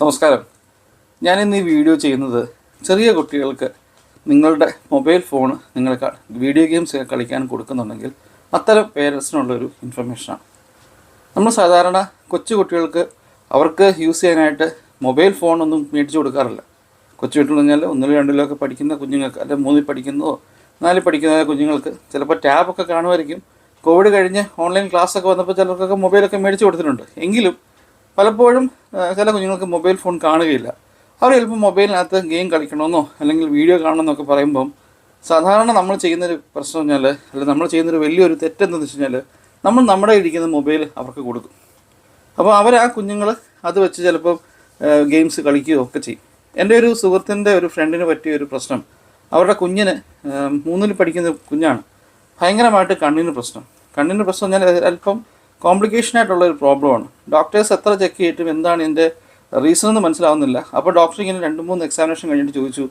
നമസ്കാരം. ഞാൻ ഇന്ന് ഈ വീഡിയോ ചെയ്യുന്നത് ചെറിയ കുട്ടികൾക്ക് നിങ്ങളുടെ മൊബൈൽ ഫോൺ നിങ്ങൾ വീഡിയോ ഗെയിംസ് കളിക്കാൻ കൊടുക്കുന്നുണ്ടെങ്കിൽ അത്തരം പേരൻസിനുള്ളൊരു ഇൻഫർമേഷനാണ്. നമ്മൾ സാധാരണ കൊച്ചു കുട്ടികൾക്ക് അവർക്ക് യൂസ് ചെയ്യാനായിട്ട് മൊബൈൽ ഫോൺ ഒന്നും മേടിച്ചു കൊടുക്കാറില്ല. കൊച്ചു കുട്ടികൾ പറഞ്ഞാൽ ഒന്നിലോ രണ്ടിലോ ഒക്കെ പഠിക്കുന്ന കുഞ്ഞുങ്ങൾക്ക് അല്ലെങ്കിൽ മൂന്നിൽ പഠിക്കുന്നതോ നാലിൽ പഠിക്കുന്ന കുഞ്ഞുങ്ങൾക്ക് ചിലപ്പോൾ ടാബൊക്കെ കാണുമായിരിക്കും. കോവിഡ് കഴിഞ്ഞ് ഓൺലൈൻ ക്ലാസ്സൊക്കെ വന്നപ്പോൾ ചിലർക്കൊക്കെ മൊബൈലൊക്കെ മേടിച്ചു കൊടുത്തിട്ടുണ്ട്. എങ്കിലും പലപ്പോഴും ചില കുഞ്ഞുങ്ങൾക്ക് മൊബൈൽ ഫോൺ കാണുകയില്ല. അവർ ചിലപ്പോൾ മൊബൈലിനകത്ത് ഗെയിം കളിക്കണമെന്നോ അല്ലെങ്കിൽ വീഡിയോ കാണണമെന്നൊക്കെ പറയുമ്പം സാധാരണ നമ്മൾ ചെയ്യുന്നൊരു പ്രശ്നം പറഞ്ഞാൽ അല്ലെങ്കിൽ നമ്മൾ ചെയ്യുന്നൊരു വലിയൊരു തെറ്റെന്തെന്ന് വെച്ച് കഴിഞ്ഞാൽ നമ്മൾ നമ്മുടെ ഇരിക്കുന്ന മൊബൈൽ അവർക്ക് കൊടുക്കും. അപ്പോൾ അവർ ആ കുഞ്ഞുങ്ങൾ അത് വെച്ച് ചിലപ്പം ഗെയിംസ് കളിക്കുകയോ ഒക്കെ ചെയ്യും. എന്റെ ഒരു സുഹൃത്തിന്റെ ഒരു ഫ്രണ്ടിന് പറ്റിയ ഒരു പ്രശ്നം. അവരുടെ കുഞ്ഞിന് മൂന്നിൽ പഠിക്കുന്ന കുഞ്ഞാണ്. ഭയങ്കരമായിട്ട് കണ്ണിന് പ്രശ്നം. കണ്ണിന് പ്രശ്നം ഞാൻ അല്പം കോംപ്ലിക്കേഷൻ ആയിട്ടുള്ള ഒരു പ്രോബ്ലമാണ് ഡോക്ടേഴ്സ് എത്ര ചെക്ക് ചെയ്തിട്ടും എന്താണ് ഇതിന്റെ റീസൺ എന്ന് മനസ്സിലാവുന്നില്ല. അപ്പോൾ ഡോക്ടർ ഇങ്ങനെ രണ്ട് മൂന്ന് എക്സാമിനേഷൻ കഴിഞ്ഞിട്ട് ചോദിച്ചു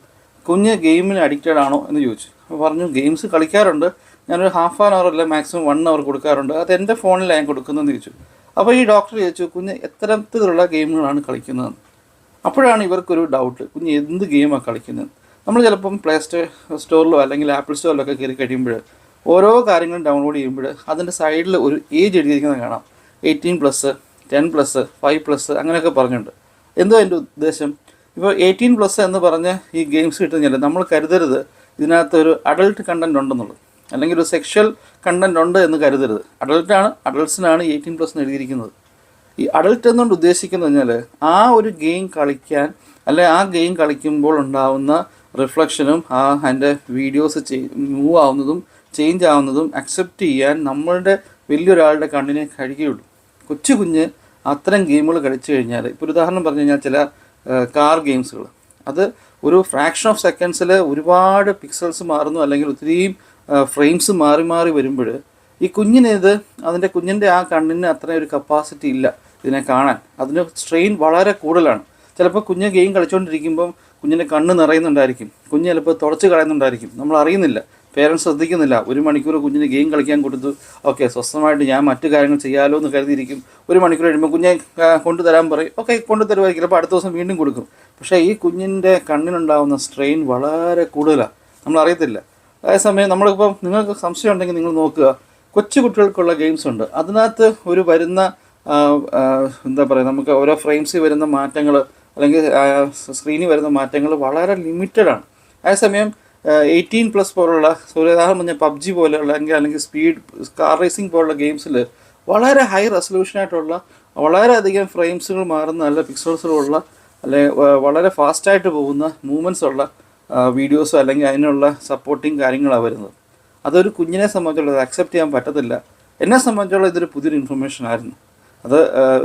കുഞ്ഞ് ഗെയിമിന് അഡിക്റ്റഡ് ആണോ? എന്ന് ചോദിച്ചു. അപ്പോൾ പറഞ്ഞു ഗെയിംസ് കളിക്കാറുണ്ട്. ഞാനൊരു ഹാഫ് ആൻ അവർ അല്ല മാക്സിമം വൺ അവർ കൊടുക്കാറുണ്ട്. അത് എന്റെ ഫോണിലാണ് ഞാൻ കൊടുക്കുന്നതെന്ന് ചോദിച്ചു. അപ്പോൾ ഈ ഡോക്ടർ ചോദിച്ചു കുഞ്ഞ് എത്തരത്തിലുള്ള ഗെയിമുകളാണ് കളിക്കുന്നതെന്ന്? അപ്പോഴാണ് ഇവർക്കൊരു ഡൗട്ട് കുഞ്ഞ് എന്ത് ഗെയിമാണ് കളിക്കുന്നത് നമ്മൾ ചിലപ്പം പ്ലേ സ്റ്റോ സ്റ്റോറിലോ അല്ലെങ്കിൽ ആപ്പിൾ സ്റ്റോറിലൊക്കെ കയറി കഴിയുമ്പോൾ ഓരോ കാര്യങ്ങളും ഡൗൺലോഡ് ചെയ്യുമ്പോൾ അതിന്റെ സൈഡിൽ ഒരു ഏജ് എഴുതിയിരിക്കുന്നത് കാണാം. Eighteen plus ten plus five plus അങ്ങനെയൊക്കെ പറഞ്ഞിട്ടുണ്ട്. എന്തോ എന്റെ ഉദ്ദേശം? ഇപ്പോൾ എയ്റ്റീൻ പ്ലസ് എന്ന് പറഞ്ഞ് ഈ ഗെയിംസ് കിട്ടുന്നില്ല. നമ്മൾ കരുതരുത് ഇതിനകത്ത് ഒരു അഡൾട്ട് കണ്ടന്റ് ഉണ്ടെന്നുള്ളത്. അല്ലെങ്കിൽ ഒരു സെക്ഷൽ കണ്ടന്റ് ഉണ്ട് എന്ന് കരുതരുത്. അഡൾട്ടാണ് അഡൾട്ട്സിനാണ് എയ്റ്റീൻ പ്ലസ് എന്ന് എഴുതിയിരിക്കുന്നത്. ഈ അഡൾട്ട് എന്നുകൊണ്ട് ഉദ്ദേശിക്കുന്നത് കഴിഞ്ഞാൽ ആ ഒരു ഗെയിം കളിക്കാൻ അല്ലെ ആ ഗെയിം കളിക്കുമ്പോൾ ഉണ്ടാവുന്ന റിഫ്ലക്ഷനും ആ അതിന്റെ വീഡിയോസ് മൂവ് ആവുന്നതും ചേഞ്ച് ആവുന്നതും അക്സെപ്റ്റ് ചെയ്യാൻ നമ്മളുടെ വലിയൊരാളുടെ കണ്ണിനെ കഴിയുള്ളൂ കൊച്ചു കുഞ്ഞ് അത്തരം ഗെയിമുകൾ കളിച്ചു കഴിഞ്ഞാൽ ഇപ്പോൾ ഉദാഹരണം പറഞ്ഞു കഴിഞ്ഞാൽ ചില കാർ ഗെയിംസുകൾ അത് ഒരു ഫ്രാക്ഷൻ ഓഫ് സെക്കൻഡ്സിൽ ഒരുപാട് പിക്സൽസ് മാറുന്നു അല്ലെങ്കിൽ ഒത്തിരിയും ഫ്രെയിംസ് മാറി മാറി വരുമ്പോൾ ഈ കുഞ്ഞിന് ഇത് അതിന്റെ കുഞ്ഞിന്റെ ആ കണ്ണിന് അത്ര ഒരു കപ്പാസിറ്റി ഇല്ല ഇതിനെ കാണാൻ. അതിന് സ്ട്രെയിൻ വളരെ കൂടുതലാണ്. ചിലപ്പോൾ കുഞ്ഞ് ഗെയിം കളിച്ചുകൊണ്ടിരിക്കുമ്പം കുഞ്ഞിന്റെ കണ്ണ് നിറയുന്നുണ്ടായിരിക്കും. കുഞ്ഞ് ചിലപ്പോൾ തുടച്ച് കളയുന്നുണ്ടായിരിക്കും. നമ്മൾ അറിയുന്നില്ല. പേരൻസ് ശ്രദ്ധിക്കുന്നില്ല. ഒരു മണിക്കൂർ കുഞ്ഞിന് ഗെയിം കളിക്കാൻ കൊടുത്തു ഓക്കെ സ്വസ്ഥമായിട്ട് ഞാൻ മറ്റു കാര്യങ്ങൾ ചെയ്യാമല്ലോ എന്ന് കരുതിയിരിക്കും. ഒരു മണിക്കൂർ കഴിയുമ്പോൾ കുഞ്ഞെ കൊണ്ടുതരാൻ പറയും. ഓക്കെ കൊണ്ടുതരുമായിരിക്കും. ചിലപ്പോൾ അടുത്ത ദിവസം വീണ്ടും കൊടുക്കും. പക്ഷേ ഈ കുഞ്ഞിന്റെ കണ്ണിനുണ്ടാകുന്ന സ്ട്രെയിൻ വളരെ കൂടുതലാണ് നമ്മളറിയത്തില്ല അതേസമയം നമ്മളിപ്പം നിങ്ങൾക്ക് സംശയം ഉണ്ടെങ്കിൽ നിങ്ങൾ നോക്കുക. കൊച്ചു കുട്ടികൾക്കുള്ള ഗെയിംസ് ഉണ്ട്. അതിനകത്ത് ഒരു വരുന്ന എന്താ പറയുക നമുക്ക് ഓരോ ഫ്രെയിംസിൽ വരുന്ന മാറ്റങ്ങൾ അല്ലെങ്കിൽ സ്ക്രീനിൽ വരുന്ന മാറ്റങ്ങൾ വളരെ ലിമിറ്റഡാണ് അതേസമയം എയ്റ്റീൻ പ്ലസ് പോലുള്ള സൂര്യദാഹം പറഞ്ഞ പബ്ജി പോലെയുള്ള അല്ലെങ്കിൽ അല്ലെങ്കിൽ സ്പീഡ് കാർ റേസിംഗ് പോലുള്ള ഗെയിംസിൽ വളരെ ഹൈ റെസൊല്യൂഷനായിട്ടുള്ള വളരെയധികം ഫ്രെയിംസുകൾ മാറുന്ന നല്ല പിക്സൽസുകളുള്ള അല്ലെങ്കിൽ വളരെ ഫാസ്റ്റായിട്ട് പോകുന്ന മൂവ്മെന്റ്സ് ഉള്ള വീഡിയോസോ അല്ലെങ്കിൽ അതിനുള്ള സപ്പോർട്ടിങ് കാര്യങ്ങളാണ് വരുന്നത്. അതൊരു കുഞ്ഞിനെ സംബന്ധിച്ചുള്ളത് അക്സെപ്റ്റ് ചെയ്യാൻ പറ്റത്തില്ല. എന്നെ സംബന്ധിച്ചുള്ള ഇതൊരു പുതിയൊരു ഇൻഫർമേഷൻ ആയിരുന്നു. അത്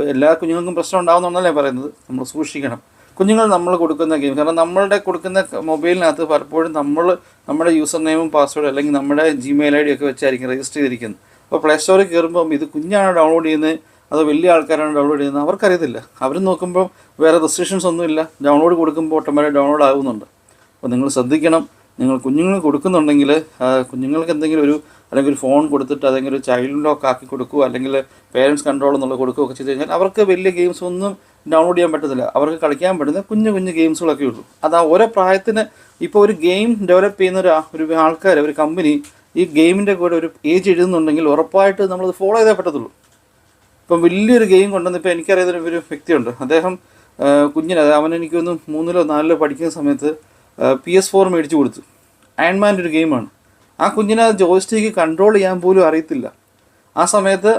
എല്ലാ കുഞ്ഞുങ്ങൾക്കും പ്രശ്നം ഉണ്ടാകുന്നുണ്ടല്ലേ പറയുന്നത്. നമ്മൾ സൂക്ഷിക്കണം. കുഞ്ഞുങ്ങൾ നമ്മൾ കൊടുക്കുന്ന ഗെയിം. കാരണം നമ്മളുടെ കൊടുക്കുന്ന മൊബൈലിനകത്ത് പലപ്പോഴും നമ്മൾ നമ്മുടെ യൂസർ നെയിമും പാസ്വേഡ് അല്ലെങ്കിൽ നമ്മുടെ ജിമെയിൽ ഐ ഡി ഒക്കെ വെച്ചായിരിക്കും രജിസ്റ്റർ ചെയ്തിരിക്കുന്നത്. അപ്പോൾ പ്ലേ സ്റ്റോറിൽ കയറുമ്പം ഇത് കുഞ്ഞാണ് ഡൗൺലോഡ് ചെയ്യുന്നത്? അതോ വലിയ ആൾക്കാരാണ് ഡൗൺലോഡ് ചെയ്യുന്നത്? അവർക്കറിയത്തില്ല. അവർ നോക്കുമ്പോൾ വേറെ റെസ്ട്രിക്ഷൻസ് ഒന്നുമില്ല ഡൗൺലോഡ് കൊടുക്കുമ്പോൾ ഓട്ടോമാറ്റിക് ഡൗൺലോഡ് ആകുന്നുണ്ട്. അപ്പോൾ നിങ്ങൾ ശ്രദ്ധിക്കണം. നിങ്ങൾ കുഞ്ഞുങ്ങൾ കൊടുക്കുന്നുണ്ടെങ്കിൽ കുഞ്ഞുങ്ങൾക്ക് എന്തെങ്കിലും ഒരു അല്ലെങ്കിൽ ഫോൺ കൊടുത്തിട്ട് അതെങ്കിലും ഒരു ചൈൽഡ് ലോക്ക് ആക്കി കൊടുക്കുകയോ അല്ലെങ്കിൽ പേരൻസ് കൺട്രോൾ എന്നുള്ള കൊടുക്കുകയോ ഒക്കെ ചെയ്ത് കഴിഞ്ഞാൽ അവർക്ക് വലിയ ഗെയിംസ് ഒന്നും ഡൗൺലോഡ് ചെയ്യാൻ പറ്റത്തില്ല. അവർക്ക് കളിക്കാൻ പറ്റുന്ന കുഞ്ഞു കുഞ്ഞു ഗെയിംസുകളൊക്കെ ഉള്ളൂ. അത് ആ ഓരോ പ്രായത്തിന് ഇപ്പോൾ ഒരു ഗെയിം ഡെവലപ്പ് ചെയ്യുന്ന ഒരു ഒരു ആൾക്കാർ ഒരു കമ്പനി ഈ ഗെയിമിന്റെ കൂടെ ഒരു ഏജ് എഴുതുന്നുണ്ടെങ്കിൽ ഉറപ്പായിട്ട് നമ്മളത് ഫോളോ ചെയ്തേ പറ്റത്തുള്ളൂ. ഇപ്പം വലിയൊരു ഗെയിം കൊണ്ടുവന്ന് ഇപ്പോൾ എനിക്കറിയാവുന്ന ഒരു വ്യക്തിയുണ്ട്. അദ്ദേഹം കുഞ്ഞിന് അവൻ എനിക്കൊന്ന് മൂന്നിലോ നാലിലോ പഠിക്കുന്ന സമയത്ത് പി എസ് ഫോർ മേടിച്ച് കൊടുത്തു. അയൺമാന്റെ ഒരു ഗെയിമാണ് ആ കുഞ്ഞിനെ ജോയിസ്റ്റിക്ക് കൺട്രോൾ ചെയ്യാൻ പോലും അറിയത്തില്ല. ആ സമയത്ത്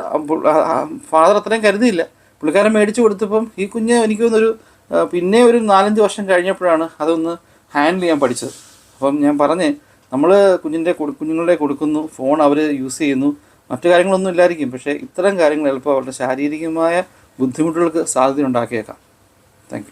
ഫാദർ അത്രയും കരുതിയില്ല. പുള്ളിക്കാരൻ മേടിച്ച് കൊടുത്തപ്പം ഈ കുഞ്ഞ് എനിക്ക് തോന്നുന്നൊരു പിന്നെ ഒരു നാലഞ്ച് വർഷം കഴിഞ്ഞപ്പോഴാണ് അതൊന്ന് ഹാൻഡിൽ ചെയ്യാൻ പഠിച്ചത്. അപ്പം ഞാൻ പറഞ്ഞേ നമ്മൾ കുഞ്ഞിന്റെ കുഞ്ഞുങ്ങളുടെ കൊടുക്കുന്നു ഫോൺ അവർ യൂസ് ചെയ്യുന്നു. മറ്റു കാര്യങ്ങളൊന്നും ഇല്ലായിരിക്കും. പക്ഷേ ഇത്തരം കാര്യങ്ങൾ ചിലപ്പോൾ അവരുടെ ശാരീരികമായ ബുദ്ധിമുട്ടുകൾക്ക് സാധ്യത ഉണ്ടാക്കിയേക്കാം താങ്ക്